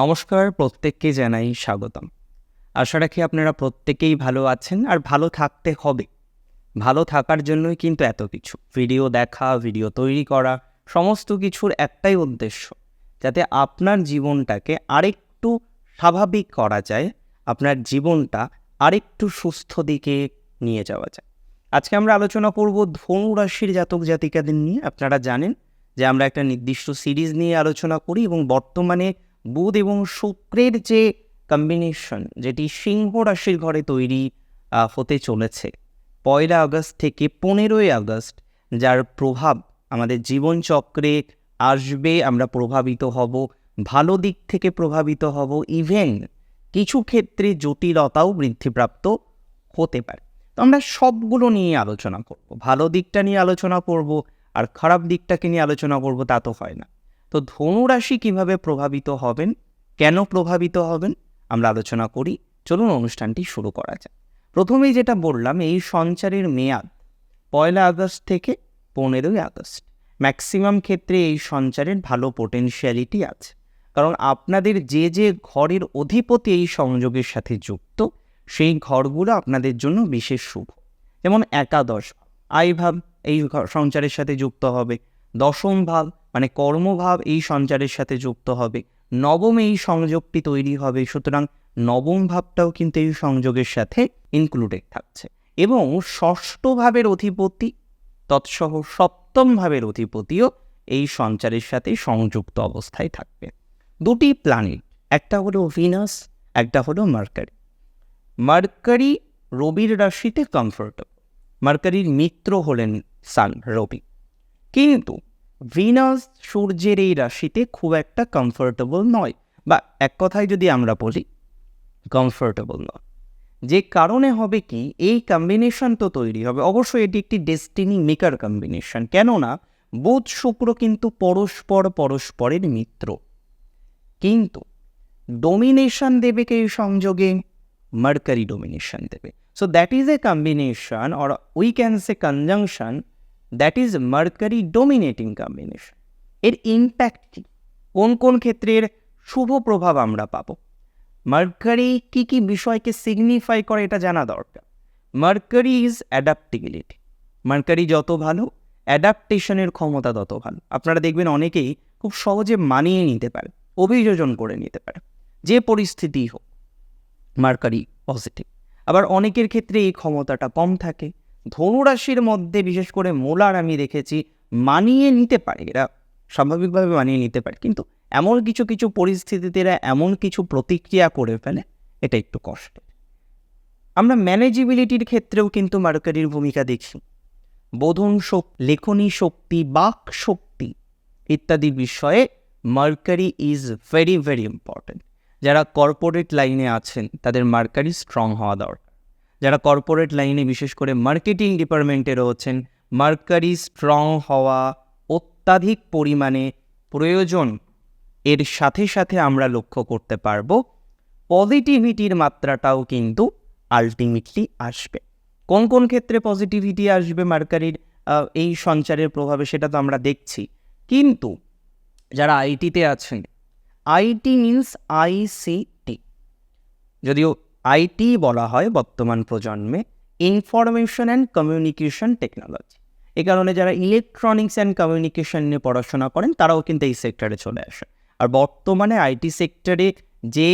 নমস্কার, প্রত্যেককে জানাই স্বাগতম। আশা রাখি আপনারা প্রত্যেকেই ভালো আছেন আর ভালো থাকতে হবে। ভালো থাকার জন্যই কিন্তু এত কিছু। ভিডিও দেখা, ভিডিও তৈরি করা, সমস্ত কিছুর একটাই উদ্দেশ্য, যাতে আপনার জীবনটাকে আরেকটু স্বাভাবিক করা যায়, আপনার জীবনটা আরেকটু সুস্থ দিকে নিয়ে যাওয়া যায়। আজকে আমরা আলোচনা করব ধনু রাশির জাতক জাতিকাদের নিয়ে। আপনারা জানেন যে আমরা একটা নির্দিষ্ট সিরিজ নিয়ে আলোচনা করি এবং বর্তমানে বুধ এবং শুক্রের যে কম্বিনেশন যেটি সিংহ রাশির ঘরে তৈরি হতে চলেছে। পয়লা আগস্ট থেকে পনেরোই আগস্ট, যার প্রভাব আমাদের জীবনচক্রে আসবে, আমরা প্রভাবিত হব, ভালো দিক থেকে প্রভাবিত হব ইভেন কিছু ক্ষেত্রে জটিলতাও বৃদ্ধিপ্রাপ্ত হতে পারে। তো আমরা সবগুলো নিয়ে আলোচনা করব। ভালো দিকটা নিয়ে আলোচনা করব, আর খারাপ দিকটাকে নিয়ে আলোচনা করব, তা তো হয় না। তো ধনুরাশি কীভাবে প্রভাবিত হবেন? কেন প্রভাবিত হবেন? আমরা আলোচনা করি। চলুন অনুষ্ঠানটি শুরু করা যাক। প্রথমেই যেটা বললাম, এই সঞ্চারের মেয়াদ পয়লা আগস্ট থেকে পনেরোই আগস্ট। ম্যাক্সিমাম ক্ষেত্রে এই সঞ্চারের ভালো পোটেনশিয়ালিটি আছে। কারণ আপনাদের যে যে ঘরের অধিপতি এই সংযোগের সাথে যুক্ত, সেই ঘরগুলো আপনাদের জন্য বিশেষ শুভ। যেমন একাদশ আয় ভাব এই সঞ্চারের সাথে যুক্ত হবে। দশম ভাব মানে কর্মভাব এই সঞ্চারের সাথে যুক্ত হবে। নবম এই সংযোগটি তৈরি হবে, সুতরাং নবম ভাবটাও কিন্তু এই সংযোগের সাথে ইনক্লুডেড থাকছে। এবং ষষ্ঠ ভাবের অধিপতি, তৎসহ সপ্তম ভাবের অধিপতিও এই সঞ্চারের সাথে সংযুক্ত অবস্থায় থাকবে। দুটি প্ল্যানেট একটা হলো ভিনাস একটা হলো মার্কারি মার্কারি রবির রাশিতে কমফোর্টেবল মার্কারির মিত্র হলেন সান রবি। কিন্তু ভিনাস সূর্যের এই রাশিতে খুব একটা কমফোর্টেবল নয়। বা এক কথায় যদি আমরা বলি কমফোর্টেবল নয়। যে কারণে হবে কি, এই কম্বিনেশন তো তৈরি হবে। অবশ্যই এটি একটি ডেস্টিনি মেকার কম্বিনেশন কেননা, বুধ শুক্র কিন্তু পরস্পর পরস্পরের মিত্র। কিন্তু ডোমিনেশন দেবে কে সংযোগে? মার্কারি ডোমিনেশন দেবে। So that is a combination or we can say conjunction that is mercury dominating combination এর ইম্প্যাক্ট কী? কোন কোন ক্ষেত্রের শুভ প্রভাব আমরা পাব? মার্কারি কী কী বিষয়কে সিগনিফাই করে এটা জানা দরকার। মার্কারি ইজ অ্যাডাপ্টিবিলিটি মার্কারি যত ভালো অ্যাডাপ্টেশনের ক্ষমতা তত ভালো। আপনারা দেখবেন অনেকেই খুব সহজে মানিয়ে নিতে পারে, অভিযোজন করে নিতে পারে, যে পরিস্থিতি হোক। মার্কারি পজিটিভ আবার অনেকের ক্ষেত্রে এই ক্ষমতাটা কম থাকে ধনুরাশির মধ্যে বিশেষ করে মোলার আমি দেখেছি, মানিয়ে নিতে পারে। এরা স্বাভাবিকভাবে মানিয়ে নিতে পারে। কিন্তু এমন কিছু কিছু পরিস্থিতিতে এরা এমন কিছু প্রতিক্রিয়া করে ফেলে, এটা একটু কষ্ট আমরা ম্যানেজিবিলিটির ক্ষেত্রেও কিন্তু মার্কারির ভূমিকা দেখি বোধন শক্তি, লেখনী শক্তি, বাক শক্তি ইত্যাদি বিষয়ে mercury is very very important যারা কর্পোরেট লাইনে আছেন, তাদের মার্কারি স্ট্রং হওয়া দরকার। যারা কর্পোরেট লাইনে বিশেষ করে মার্কেটিং ডিপার্টমেন্টে রয়েছেন মার্কারি স্ট্রং হওয়া অত্যাধিক পরিমাণে প্রয়োজন, এর সাথে সাথে আমরা লক্ষ্য করতে পারব পজিটিভিটির মাত্রাটাও কিন্তু আলটিমেটলি আসবে। কোন কোন ক্ষেত্রে পজিটিভিটি আসবে মার্কারির এই সঞ্চারের প্রভাবে সেটা তো আমরা দেখছি। কিন্তু যারা আইটিতে আছেন আইটি মিনস আইসিটি যদিও আইটি বলা হয় বর্তমান প্রজন্মে ইনফরমেশন অ্যান্ড কমিউনিকেশন টেকনোলজি। এ কারণে যারা ইলেকট্রনিক্স অ্যান্ড কমিউনিকেশন নিয়ে পড়াশোনা করেন, তারাও কিন্তু এই সেক্টরে চলে আসে আর বর্তমানে আইটি সেক্টরে যে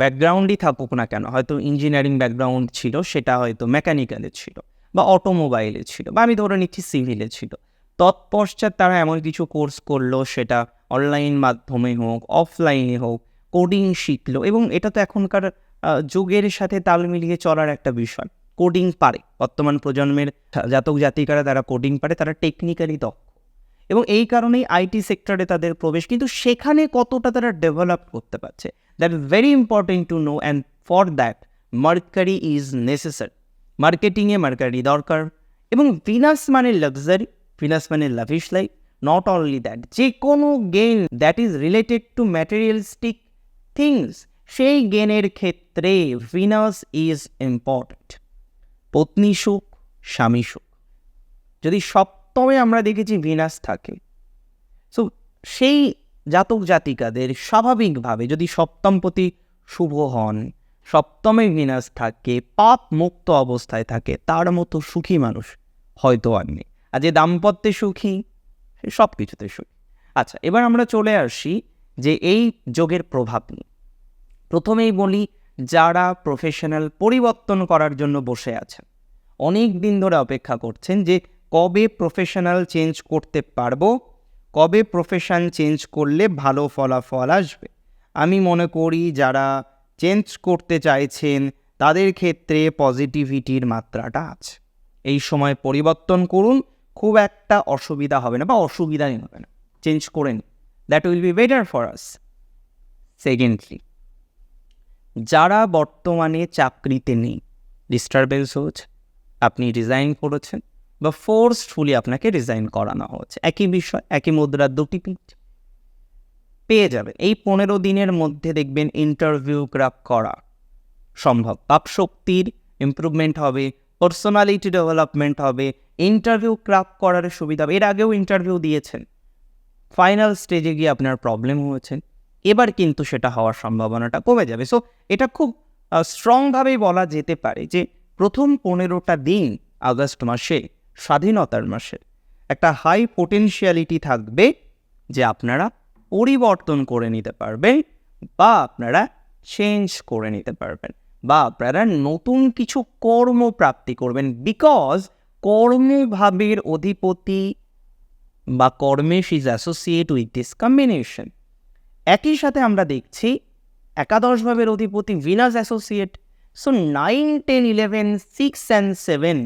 ব্যাকগ্রাউন্ডই থাকুক না কেন, হয়তো ইঞ্জিনিয়ারিং ব্যাকগ্রাউন্ড ছিল, সেটা হয়তো মেকানিক্যালে ছিল বা অটোমোবাইলে ছিল বা আমি ধরে নিচ্ছি সিভিলে ছিল। তৎপশ্চাৎ তারা এমন কিছু কোর্স করল, সেটা অনলাইন মাধ্যমে হোক অফলাইনে হোক কোডিং শিখলো এবং এটা তো এখনকার যুগের সাথে তাল মিলিয়ে চলার একটা বিষয়। কোডিং পারে। বর্তমান প্রজন্মের জাতক জাতিকারা তারা কোডিং পারে, তারা টেকনিক্যালি দক্ষ। এবং এই কারণেই আইটি সেক্টরে তাদের প্রবেশ, কিন্তু সেখানে কতটা তারা ডেভেলপ করতে পারছে that is very important to know and for that mercury is necessary মার্কেটিংয়ে mercury দরকার, এবং ভিনাস মানে লাক্সারি ভিনাস মানে lavish life not only that যে কোনো gain that is related to materialistic things সেই গেনের ক্ষেত্রে ভিনাস ইজ ইম্পর্ট্যান্ট পত্নী সুখ, স্বামী সুখ। যদি সপ্তমে আমরা দেখেছি ভিনাস থাকে সো সেই জাতক জাতিকাদের স্বাভাবিকভাবে যদি সপ্তমপতি শুভ হন, সপ্তমে ভিনাস থাকে, পাপ মুক্ত অবস্থায় থাকে, তার মতো সুখী মানুষ হয়তো আর নেই। আর যে দাম্পত্যে সুখী, সে সব কিছুতে সুখী। আচ্ছা এবার আমরা চলে আসি যে এই যোগের প্রভাব নিয়ে। প্রথমেই বলি, যারা প্রফেশনাল পরিবর্তন করার জন্য বসে আছেন। অনেক দিন ধরে অপেক্ষা করছেন যে, কবে প্রফেশনাল চেঞ্জ করতে পারব, কবে প্রফেশন চেঞ্জ করলে ভালো ফলাফল আসবে। আমি মনে করি, যারা চেঞ্জ করতে চাইছেন, তাদের ক্ষেত্রে পজিটিভিটির মাত্রাটা আছে। এই সময় পরিবর্তন করুন, খুব একটা অসুবিধা হবে না বা অসুবিধাই হবে না। চেঞ্জ করে নিন। That will be better for us secondly যারা বর্তমানে চাকরিতে নেই ডিস্টারবেন্স হচ্ছে, আপনি রিজাইন করেছেন বা ফোর্সফুলি আপনাকে রিজাইন করানো হচ্ছে। একই বিষয়, একই মুদ্রার দুটি পিঠ পেয়ে যাবেন। এই পনেরো দিনের মধ্যে দেখবেন ইন্টারভিউ ক্রাক করা সম্ভব। পাপ শক্তির ইমপ্রুভমেন্ট হবে পার্সোনালিটি ডেভেলপমেন্ট হবে ইন্টারভিউ ক্রাক করার সুবিধা হবে। এর আগেও ইন্টারভিউ দিয়েছেন। ফাইনাল স্টেজে গিয়ে আপনার প্রবলেম হয়েছে। এবার কিন্তু সেটা হওয়ার সম্ভাবনাটা কমে যাবে। সো এটা খুব স্ট্রংভাবেই বলা যেতে পারে যে, প্রথম পনেরোটা দিন আগস্ট মাসে, স্বাধীনতার মাসে, একটা হাই পোটেনশিয়ালিটি থাকবে যে আপনারা পরিবর্তন করে নিতে পারবেন বা আপনারা চেঞ্জ করে নিতে পারবেন বা আপনারা নতুন কিছু কর্ম প্রাপ্তি করবেন বিকজ কর্মভাবের অধিপতি বা কর্মেশ is associate with this combination একই সাথে আমরা দেখছি একাদশ ভাবের অধিপতি Venus associate so nine ten eleven six and seven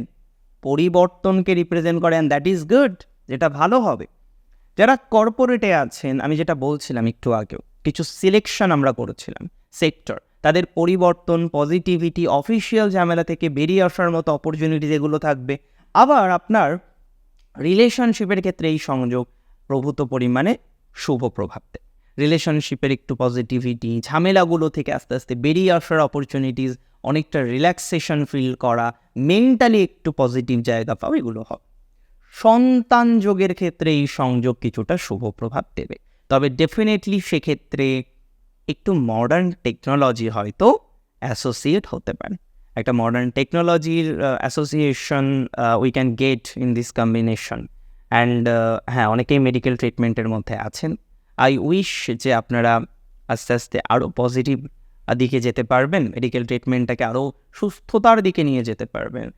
পরিবর্তনকে রিপ্রেজেন্ট করে অ্যান্ড দ্যাট ইজ গুড যেটা ভালো হবে। যারা কর্পোরেটে আছেন, আমি যেটা বলছিলাম একটু আগেও, কিছু সিলেকশন আমরা করেছিলাম সেক্টর তাদের পরিবর্তন পজিটিভিটি অফিসিয়াল ঝামেলা থেকে বেরিয়ে আসার মতো অপরচুনিটি যেগুলো থাকবে। আবার আপনার রিলেশনশিপের ক্ষেত্রে এই সংযোগ প্রভূত পরিমাণে শুভ প্রভাব দেয়। রিলেশনশিপের একটু পজিটিভিটি ঝামেলাগুলো থেকে আস্তে আস্তে বেরিয়ে আসার অপরচুনিটিস অনেকটা রিল্যাক্সেশন ফিল করা মেন্টালি একটু পজিটিভ জায়গা পাও, এগুলো হবে। সন্তান যোগের ক্ষেত্রে এই সংযোগ কিছুটা শুভ প্রভাব দেবে। তবে ডেফিনেটলি সেক্ষেত্রে একটু মডার্ন টেকনোলজি হয়তো অ্যাসোসিয়েট হতে পারে। একটা মডার্ন টেকনোলজির association we can get in this combination and হ্যাঁ অনেকেই মেডিকেল ট্রিটমেন্টের মধ্যে আছেন। আই উইশ যে আপনারা আস্তে আস্তে আরও পজিটিভ দিকে যেতে পারবেন মেডিকেল ট্রিটমেন্টটাকে আরও সুস্থতার দিকে নিয়ে যেতে পারবেন।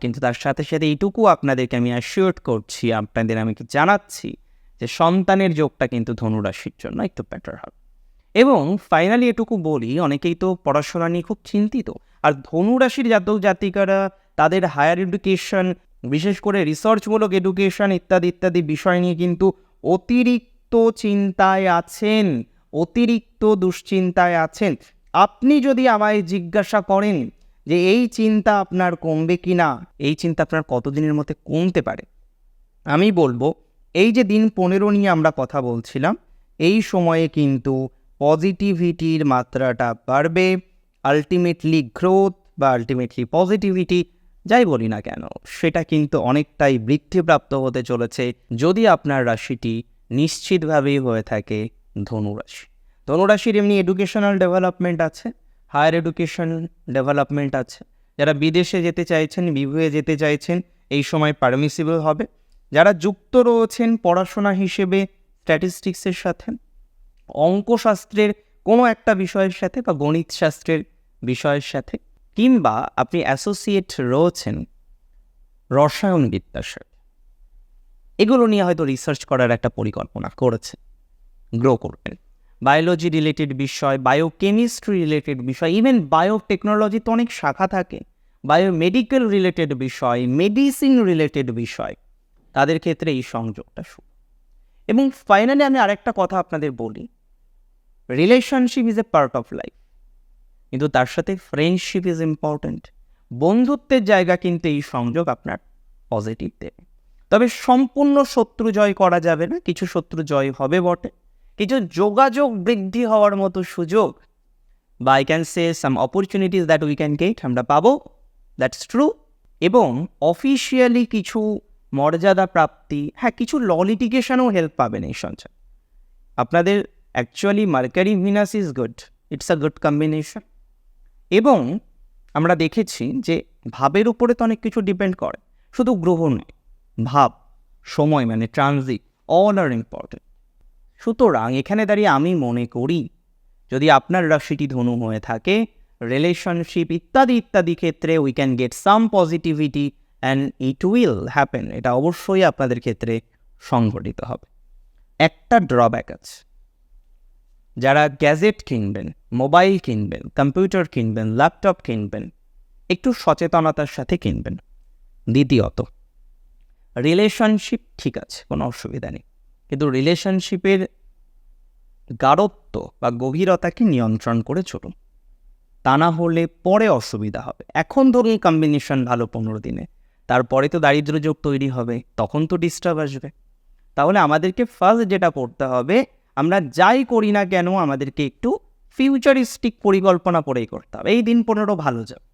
কিন্তু তার সাথে সাথে এইটুকু আপনাদেরকে আমি অ্যাসিওর করছি, আপনাদের আমি জানাচ্ছি যে সন্তানের যোগটা কিন্তু ধনুরাশির জন্য একটু বেটার হবে। এবং ফাইনালি এটুকু বলি, অনেকেই তো পড়াশোনা নিয়ে খুব চিন্তিত। আর ধনুরাশির জাতক জাতিকারা, তাদের হায়ার এডুকেশন বিশেষ করে রিসার্চমূলক এডুকেশন ইত্যাদি ইত্যাদি বিষয় নিয়ে কিন্তু অতিরিক্ত চিন্তায় আছেন, অতিরিক্ত দুশ্চিন্তায় আছেন। আপনি যদি আমায় জিজ্ঞাসা করেন যে এই চিন্তা আপনার কমবে কি না, এই চিন্তা আপনার কতদিনের মধ্যে কমতে পারে? আমি বলব, এই যে দিন পনেরো নিয়ে আমরা কথা বলছিলাম, এই সময়ে কিন্তু পজিটিভিটির মাত্রাটা বাড়বে আলটিমেটলি গ্রোথ বা আলটিমেটলি পজিটিভিটি যাই বলি না কেন, সেটা কিন্তু অনেকটাই বৃদ্ধিপ্রাপ্ত হতে চলেছে। যদি আপনার রাশিটি নিশ্চিতভাবেই হয়ে থাকে ধনুরাশি। ধনুরাশির এমনি এডুকেশনাল ডেভেলপমেন্ট আছে হায়ার এডুকেশন ডেভেলপমেন্ট আছে। যারা বিদেশে যেতে চাইছেন বিভুয়ে যেতে চাইছেন, এই সময় পারমিসিবল হবে। যারা যুক্ত রয়েছেন, পড়াশোনা হিসেবে স্ট্যাটিস্টিক্সের সাথে, অঙ্কশাস্ত্রের কোনো একটা বিষয়ের সাথে বা গণিত শাস্ত্রের বিষয়ের সাথে, কিংবা আপনি অ্যাসোসিয়েট রয়েছেন রসায়নবিদ্যার সাথে এগুলো নিয়ে হয়তো রিসার্চ করার একটা পরিকল্পনা করেছে গ্রো করবেন বায়োলজি রিলেটেড বিষয় বায়োকেমিস্ট্রি রিলেটেড বিষয় ইভেন বায়োটেকনোলজি তো অনেক শাখা থাকে। বায়োমেডিক্যাল রিলেটেড বিষয় মেডিসিন রিলেটেড বিষয়, তাদের ক্ষেত্রে এই সংযোগটা শুভ এবং ফাইনালি আমি আরেকটা কথা আপনাদের বলি relationship is a part of life কিন্তু তার সাথে ফ্রেন্ডশিপ ইজ ইম্পর্ট্যান্ট বন্ধুত্বের জায়গা কিন্তু এই সংযোগ আপনার পজিটিভ দেবে। তবে সম্পূর্ণ শত্রু জয় করা যাবে না। কিছু শত্রু জয় হবে বটে। কিছু যোগাযোগ বৃদ্ধি হওয়ার মতো সুযোগ। বা I can say some opportunities that we can get আমরা পাবো। দ্যাটস ট্রু এবং অফিসিয়ালি কিছু মর্যাদা প্রাপ্তি হ্যাঁ কিছু ল হেল্প পাবেন এই সঞ্চয় আপনাদের actually mercury Venus is good it's a good combination এবং আমরা দেখেছি যে ভাবের উপরে তো অনেক কিছু ডিপেন্ড করে। শুধু গ্রহ নয়। ভাব, সময় মানে ট্রানজিট অল আর ইম্পর্টেন্ট সুতরাং এখানে দাঁড়িয়ে আমি মনে করি, যদি আপনার রাশিটি ধনু হয়ে থাকে রিলেশনশিপ ইত্যাদি ইত্যাদি ক্ষেত্রে we can get some positivity and it will happen এটা অবশ্যই আপনাদের ক্ষেত্রে সংঘটিত হবে। একটা ড্রব্যাক আছে। যারা গ্যাজেট কিনবেন মোবাইল কিনবেন কম্পিউটার কিনবেন ল্যাপটপ কিনবেন, একটু সচেতনতার সাথে কিনবেন। দ্বিতীয়ত রিলেশনশিপ ঠিক আছে, কোনো অসুবিধা নেই। কিন্তু রিলেশনশিপের গাঢ়ত্ব বা গভীরতাকে নিয়ন্ত্রণ করে চলুন। তা না হলে পরে অসুবিধা হবে। এখন ধরুন কম্বিনেশন ভালো পনেরো দিনে, তারপরে তো দারিদ্র যোগ তৈরি হবে, তখন তো ডিস্টার্ব আসবে। তাহলে আমাদেরকে ফার্স্ট যেটা করতে হবে, আমরা যাই করি না কেন আমাদেরকে একটু ফিউচারিস্টিক পরিকল্পনা করেই করতে হবে। এই দিন পনেরো ভালো যাবে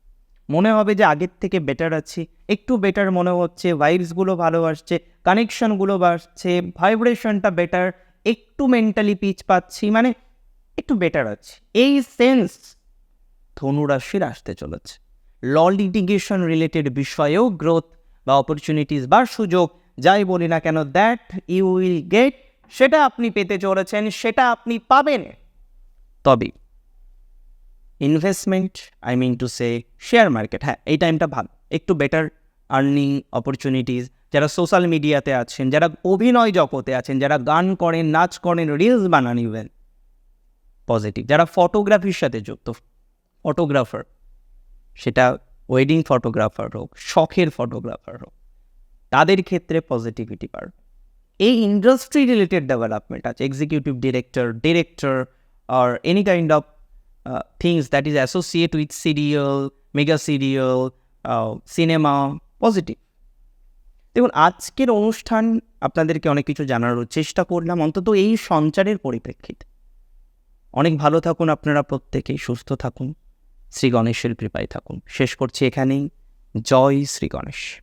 মনে হবে যে আগের থেকে বেটার আছি। একটু বেটার মনে হচ্ছে ভাইবসগুলো ভালো আসছে কানেকশনগুলো বাড়ছে ভাইব্রেশনটা বেটার একটু মেন্টালি পিচ পাচ্ছি মানে একটু বেটার আছে। এই সেন্স ধনুরাশির আসতে চলেছে। ল লিটিগেশন রিলেটেড বিষয়েও গ্রোথ বা অপরচুনিটিস বা সুযোগ, যাই বলি না কেন দ্যাট ইউ উইল গেট সেটা আপনি পেতে চলেছেন, সেটা আপনি পাবেন। তবে investment I mean to say share market হ্যাঁ এই টাইমটা ভালো। একটু বেটার আর্নিং অপরচুনিটিস যারা সোশ্যাল মিডিয়াতে আছেন, যারা অভিনয় জগতে আছেন, যারা গান করেন, নাচ করেন রিলস বানান ইভেন পজিটিভ যারা ফটোগ্রাফির সাথে যুক্ত ফটোগ্রাফার সেটা ওয়েডিং ফটোগ্রাফার হোক, শখের ফটোগ্রাফার হোক, তাদের ক্ষেত্রে পজিটিভিটি বাড়বে। এই ইন্ডাস্ট্রি রিলেটেড ডেভেলপমেন্ট আছে executive director director R any kind of things that is associate with serial mega serial cinema positive দেখুন, আজকের অনুষ্ঠান আপনাদেরকে অনেক কিছু জানানোর চেষ্টা করলাম। অন্তত এই সঞ্চারের পরিপ্রেক্ষিতে। অনেক ভালো থাকুন আপনারা প্রত্যেকেই, সুস্থ থাকুন। শ্রী গণেশের কৃপায় থাকুন। শেষ করছি এখানেই। জয় শ্রী গণেশ।